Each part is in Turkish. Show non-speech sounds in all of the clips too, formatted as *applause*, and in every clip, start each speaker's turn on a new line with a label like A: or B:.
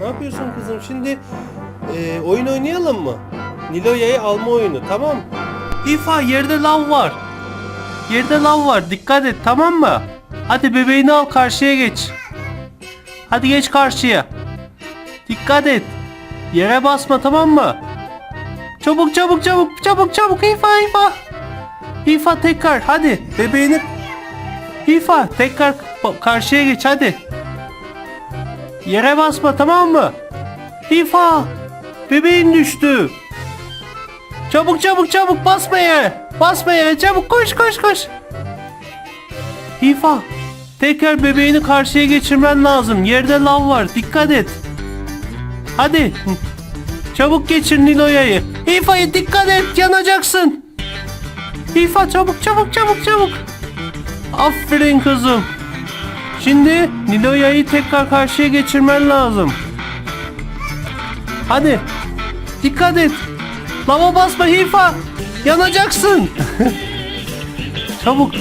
A: Ne yapıyorsun kızım? Şimdi e, oyun oynayalım mı? Niloya'yı alma oyunu tamam mı? İfa yerde lav var. Yerde lav var. Dikkat et tamam mı? Hadi bebeğini al karşıya geç. Hadi geç karşıya. Dikkat et. Yere basma tamam mı? Çabuk çabuk çabuk çabuk çabuk İfa İfa. İfa tekrar hadi bebeğini İfa tekrar karşıya geç hadi. Yere basma tamam mı? İfa bebeğin düştü. Çabuk çabuk çabuk basma yere. Basma yere çabuk koş koş koş. İfa tekrar bebeğini karşıya geçirmen lazım. Yerde lav var dikkat et. Hadi. Çabuk geçir Nilo'ya'yı. İfa'ya dikkat et yanacaksın. İfa çabuk çabuk çabuk çabuk. Aferin kızım. Şimdi Nilo'ya'yı tekrar karşıya geçirmen lazım. Hadi. Dikkat et. Lava basma Hifa. Yanacaksın. *laughs* çabuk.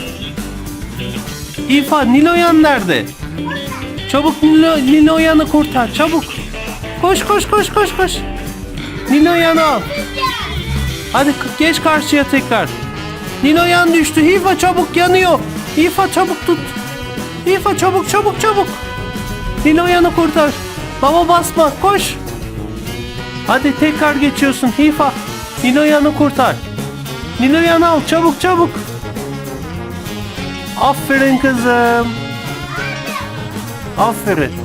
A: Hifa Nilo'yan nerede? Çabuk Nilo, Nilo'yanı kurtar çabuk. Koş koş koş koş koş. Nilo'yanı al. Hadi geç karşıya tekrar. Nilo'yan düştü. Hifa çabuk yanıyor. Hifa çabuk tut. Hifa çabuk çabuk çabuk. Nilo'yanı kurtar. Baba basma koş. Hadi tekrar geçiyorsun Hifa. Nilo'yanı kurtar. Nilo'yanı al çabuk çabuk. Aferin kızım. Aferin.